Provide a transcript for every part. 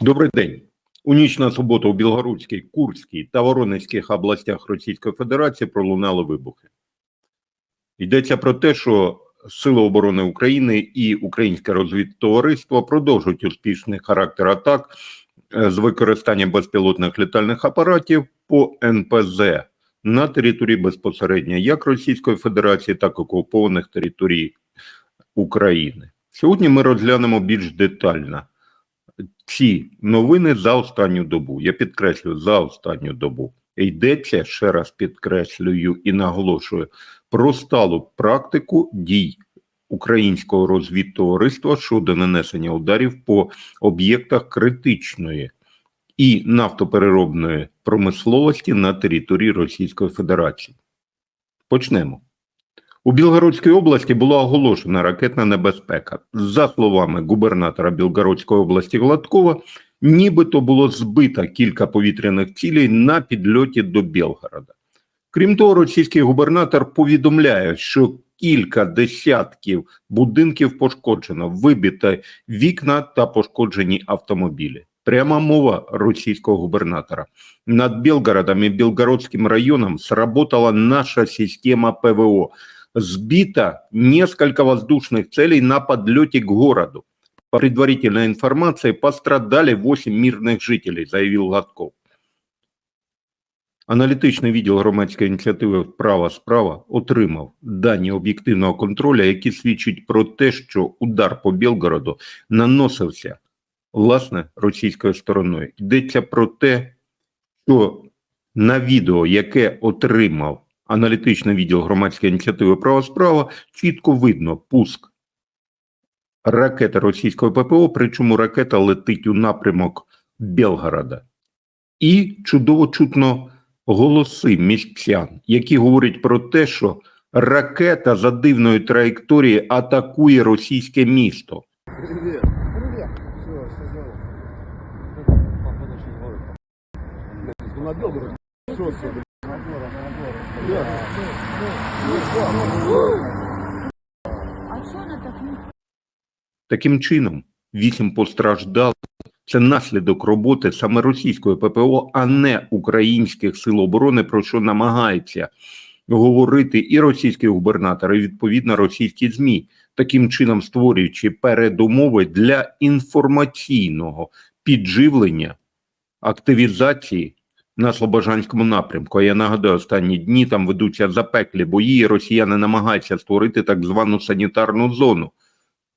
Добрий день. У ніч на суботу у Білгородській, Курській та Воронезьких областях Російської Федерації пролунали вибухи. Йдеться про те, що Сили оборони України і Українське розвідтовариство продовжують успішний характер атак е, з використанням безпілотних літальних апаратів по НПЗ на території безпосередньо як Російської Федерації, так і окупованих територій України. Сьогодні ми розглянемо більш детально ці новини за останню добу. Я підкреслюю за останню добу. Йдеться ще раз підкреслюю і наголошую про сталу практику дій українського розвідтовариства щодо нанесення ударів по об'єктах критичної і нафтопереробної промисловості на території Російської Федерації. Почнемо. У Білгородській області була оголошена ракетна небезпека. За словами губернатора Білгородської області Гладкова, нібито було збито кілька повітряних цілей на підльоті до Білгорода. Крім того, російський губернатор повідомляє, що кілька десятків будинків пошкоджено, вибито вікна та пошкоджені автомобілі. Пряма мова російського губернатора. Над Белгородом и Белгородским районом сработала наша система ПВО. Сбито несколько воздушных целей на подлете к городу. По предварительной информации пострадали 8 мирных жителей, заявил Гладков. Аналітичний відділ громадської ініціативи Права справа отримав дані об'єктивного контролю, які свідчать про те, що удар по Білгороду наносився власне російською стороною. Йдеться про те, що на відео, яке отримав аналітичний відділ громадської ініціативи Права справа, чітко видно пуск ракети російського ППО, причому ракета летить у напрямок Белгорода. І чудово чутно голоси містян, які говорять про те, що ракета за дивною траєкторією атакує російське місто. Все, сказал. Таким чином, вісім постраждалих це наслідок роботи саме російської ППО, а не українських сил оборони, про що намагається говорити і російський губернатор, і відповідно російські ЗМІ, таким чином створюючи передумови для інформаційного підживлення активізації на Слобожанському напрямку. Я нагадаю, останні дні там ведуться запеклі бої, росіяни намагаються створити так звану санітарну зону,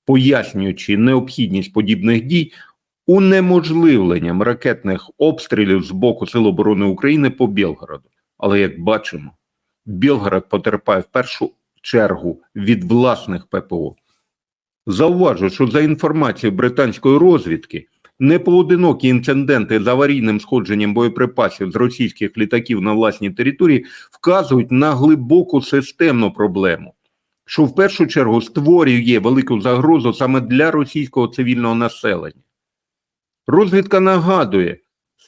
пояснюючи необхідність подібних дій унеможливленням ракетних обстрілів з боку Сил оборони України по Білгороду. Але як бачимо, Білгород потерпає в першу чергу від власних ППО. Зауважу, що за інформацією британської розвідки, непоодинокі інциденти з аварійним сходженням боєприпасів з російських літаків на власній території вказують на глибоку системну проблему, що в першу чергу створює велику загрозу саме для російського цивільного населення. Розвідка нагадує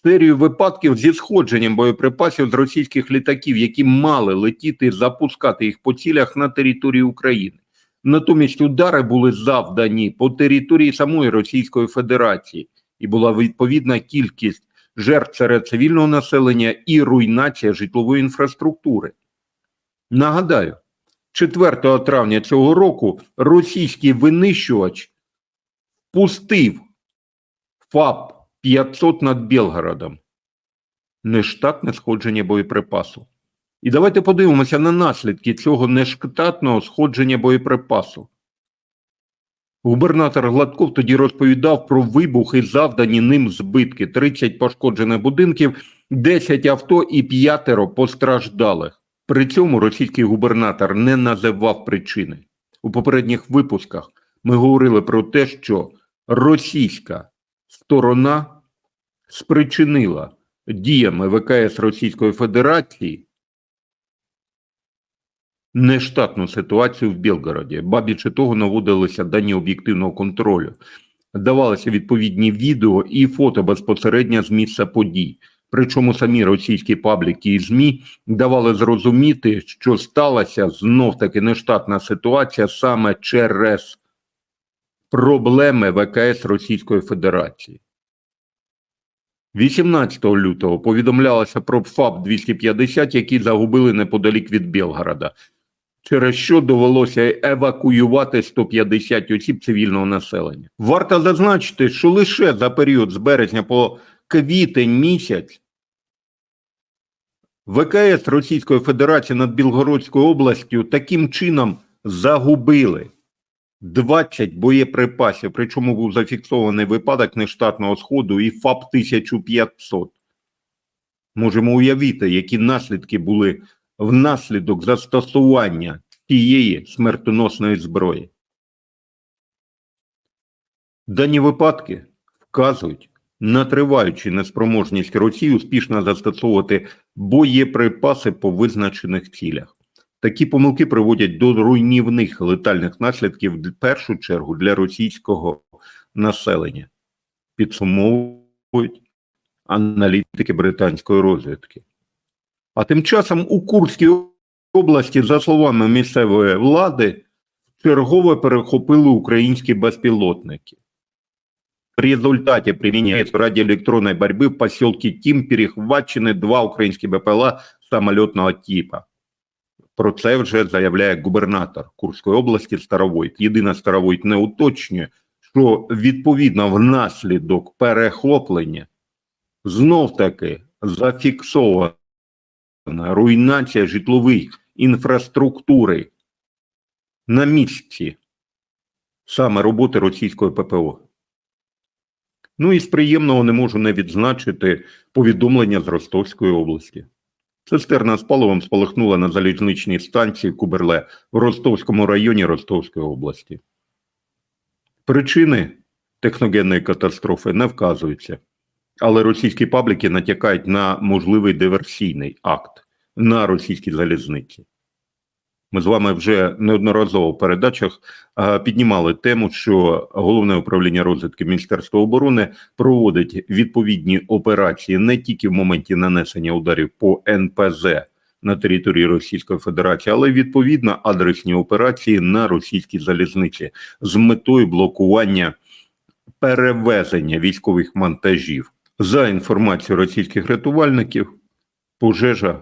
серію випадків зі сходженням боєприпасів з російських літаків, які мали летіти і запускати їх по цілях на території України. Натомість удари були завдані по території самої Російської Федерації, і була відповідна кількість жертв серед цивільного населення і руйнація житлової інфраструктури. Нагадаю, 4 травня цього року російський винищувач пустив ФАП 500 над Білгородом. Нештатне сходження боєприпасу. І давайте подивимося на наслідки цього нештатного сходження боєприпасу. Губернатор Гладков тоді розповідав про вибухи, завдані ним збитки, 30 пошкоджених будинків, 10 авто і п'ятеро постраждалих. При цьому російський губернатор не називав причини. У попередніх випусках ми говорили про те, що російська сторона спричинила діями ВКС Російської Федерації нештатну ситуацію в Білгороді. Ба більше того, наводилися дані об'єктивного контролю, давалися відповідні відео і фото безпосередньо з місця подій. Причому самі російські пабліки і ЗМІ давали зрозуміти, що сталася знов таки нештатна ситуація саме через проблеми ВКС Російської Федерації. 18 лютого повідомлялося про ФАП-250, які загубили неподалік від Білгорода, через що довелося евакуювати 150 осіб цивільного населення. Варто зазначити, що лише за період з березня по квітень місяць ВКС Російської Федерації над Білгородською областю таким чином загубили 20 боєприпасів, причому був зафіксований випадок нештатного сходу і ФАП 1500. Можемо уявити, які наслідки були внаслідок застосування тієї смертоносної зброї. Дані випадки вказують на триваючу неспроможність Росії успішно застосовувати боєприпаси по визначених цілях. Такі помилки приводять до руйнівних летальних наслідків в першу чергу для російського населення, підсумовують аналітики британської розвідки. А тим часом у Курській області, за словами місцевої влади, чергове перехопили українські безпілотники. В результате применения радиоэлектронной борьбы в поселке Тим перехвачены два українські БПЛА самолітного типа. Про це вже заявляє губернатор Курської області Старовойт. Єдине Старовойт не уточнює, що відповідно внаслідок перехоплення знов таки зафіксована руйнація житлової інфраструктури на місці саме роботи російської ППО. Ну і з приємного не можу не відзначити повідомлення з Ростовської області. Цистерна з паливом спалахнула на залізничній станції Куберле в Ростовському районі Ростовської області. Причини техногенної катастрофи не вказуються, але російські пабліки натякають на можливий диверсійний акт на російській залізниці. Ми з вами вже неодноразово в передачах піднімали тему, що головне управління розвідки Міністерства оборони проводить відповідні операції не тільки в моменті нанесення ударів по НПЗ на території Російської Федерації, але відповідно адресні операції на російській залізниці з метою блокування перевезення військових монтажів. За інформацією російських рятувальників, пожежа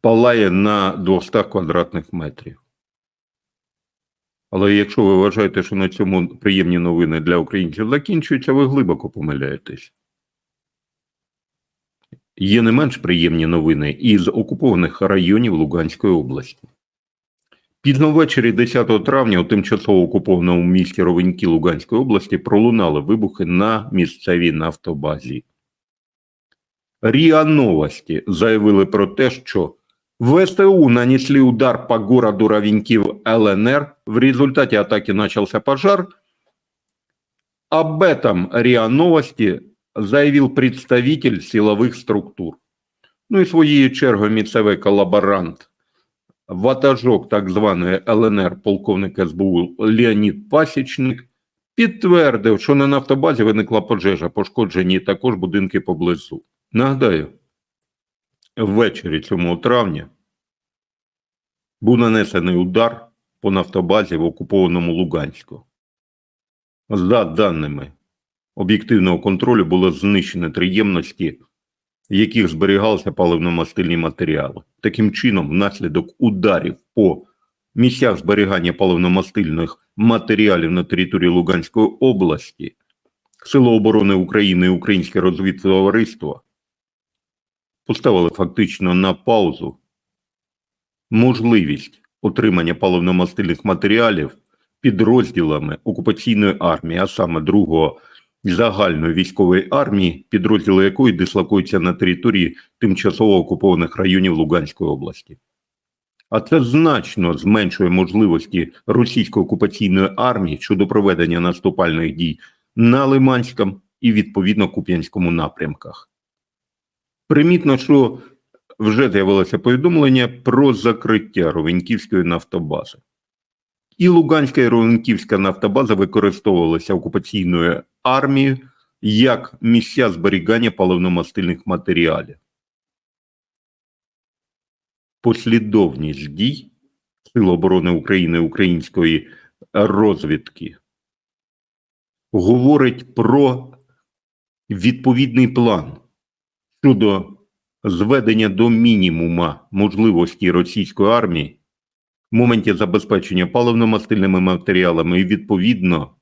палає на 200 квадратних метрів. Але якщо ви вважаєте, що на цьому приємні новини для українців закінчуються, ви глибоко помиляєтесь. Є не менш приємні новини із окупованих районів Луганської області. Пізно ввечері 10 травня у тимчасово окупованому місті Ровенькі Луганської області пролунали вибухи на місцевій нафтобазі. РІА Новості заявили про те, что ВСТУ нанесли удар по городу Ровенькив ЛНР. В результате атаки начался пожар. Об этом РИА Новости заявил представитель силових структур. Ну і своєю чергою місцевий колаборант, ватажок так званої ЛНР, полковник СБУ Леонід Пасічник, підтвердив, що на нафтобазі виникла пожежа, пошкоджені також будинки поблизу. Нагадаю, ввечері 7 травня був нанесений удар по нафтобазі в окупованому Луганську. За даними об'єктивного контролю було знищено три ємності, в яких зберігалися паливно-мастильні матеріали. Таким чином, внаслідок ударів по місцях зберігання паливно-мастильних матеріалів на території Луганської області, Сили оборони України і Українське розвідтовариство поставили фактично на паузу можливість отримання паливно-мастильних матеріалів підрозділами окупаційної армії, а саме другого загальної військової армії, підрозділи якої дислокуються на території тимчасово окупованих районів Луганської області. А це значно зменшує можливості російської окупаційної армії щодо проведення наступальних дій на Лиманському і відповідно Куп'янському напрямках. Примітно, що вже з'явилося повідомлення про закриття Ровеньківської нафтобази. І Луганська і Ровеньківська нафтобаза використовувалися окупаційною армією як місця зберігання паливно-мастильних матеріалів. Послідовність дій Сил оборони України української розвідки говорить про відповідний план щодо зведення до мінімума можливості російської армії в моменті забезпечення паливно-мастильними матеріалами і відповідно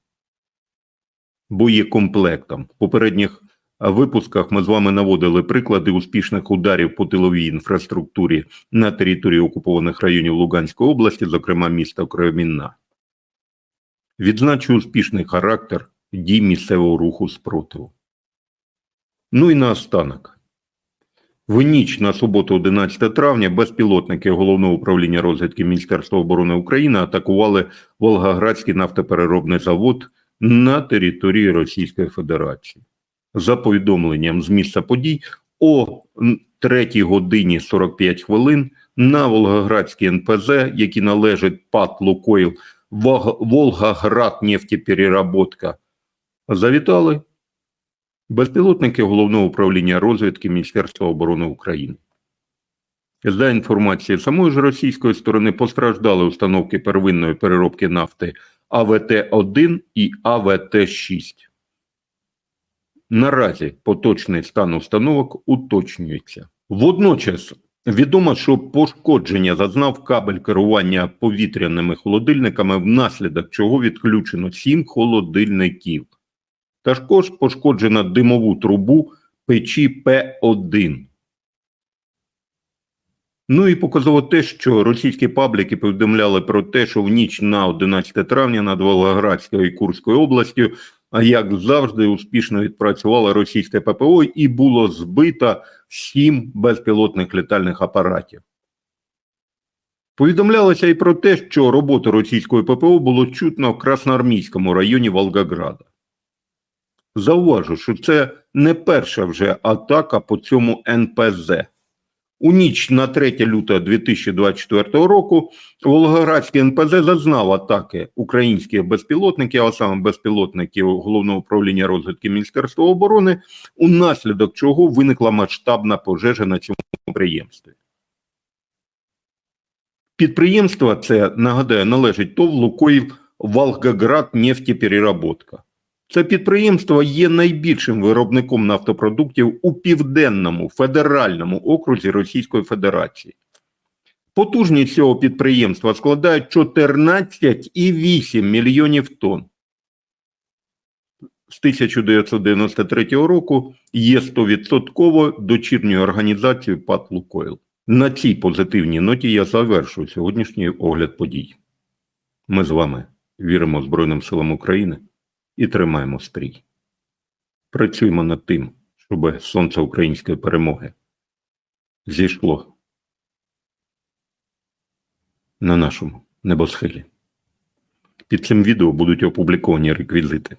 боєкомплектом. В попередніх випусках ми з вами наводили приклади успішних ударів по тиловій інфраструктурі на території окупованих районів Луганської області, зокрема міста Кремінна. Відзначу успішний характер дій місцевого руху спротиву. Ну і наостанок. В ніч на суботу 11 травня безпілотники Головного управління розвідки Міністерства оборони України атакували Волгоградський нафтопереробний завод на території Російської Федерації. За повідомленням з місця подій, о 3 годині 45 хвилин на Волгоградський НПЗ, який належить ПАТ Лукойл Волгоград нефтепереработка, завітали безпілотники Головного управління розвідки Міністерства оборони України. За інформацією самої ж російської сторони постраждали установки первинної переробки нафти АВТ-1 і АВТ-6. Наразі поточний стан установок уточнюється. Водночас відомо, що пошкодження зазнав кабель керування повітряними холодильниками, внаслідок чого відключено 7 холодильників. Також пошкоджено димову трубу печі П1. Ну і показово те, що російські пабліки повідомляли про те, що в ніч на 11 травня над Волгоградською і Курською областю, а як завжди, успішно відпрацювала російське ППО і було збито сім безпілотних літальних апаратів. Повідомлялося і про те, що роботу російської ППО було чутно в Красноармійському районі Волгограда. Зауважу, що це не перша вже атака по цьому НПЗ. У ніч на 3 лютого 2024 року Волгоградський НПЗ зазнав атаки українських безпілотників, а саме безпілотників Головного управління розвідки Міністерства оборони, унаслідок чого виникла масштабна пожежа на цьому підприємстві. Підприємство це, нагадаю, належить ТОВ Лукоїв Волгоград нефтепереработка. Це підприємство є найбільшим виробником нафтопродуктів у південному федеральному окрузі Російської Федерації. Потужність цього підприємства складає 14,8 мільйонів тонн. З 1993 року є 100% дочірньою організацією ПАТ «Лукойл». На цій позитивній ноті я завершую сьогоднішній огляд подій. Ми з вами віримо Збройним силам України і тримаємо стрій. Працюємо над тим, щоб сонце української перемоги зійшло на нашому небосхилі. Під цим відео будуть опубліковані реквізити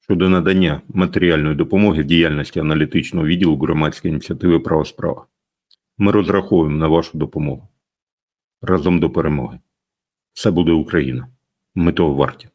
щодо надання матеріальної допомоги в діяльності аналітичного відділу громадської ініціативи Права справа. Ми розраховуємо на вашу допомогу. Разом до перемоги. Все буде Україна. Ми того варті.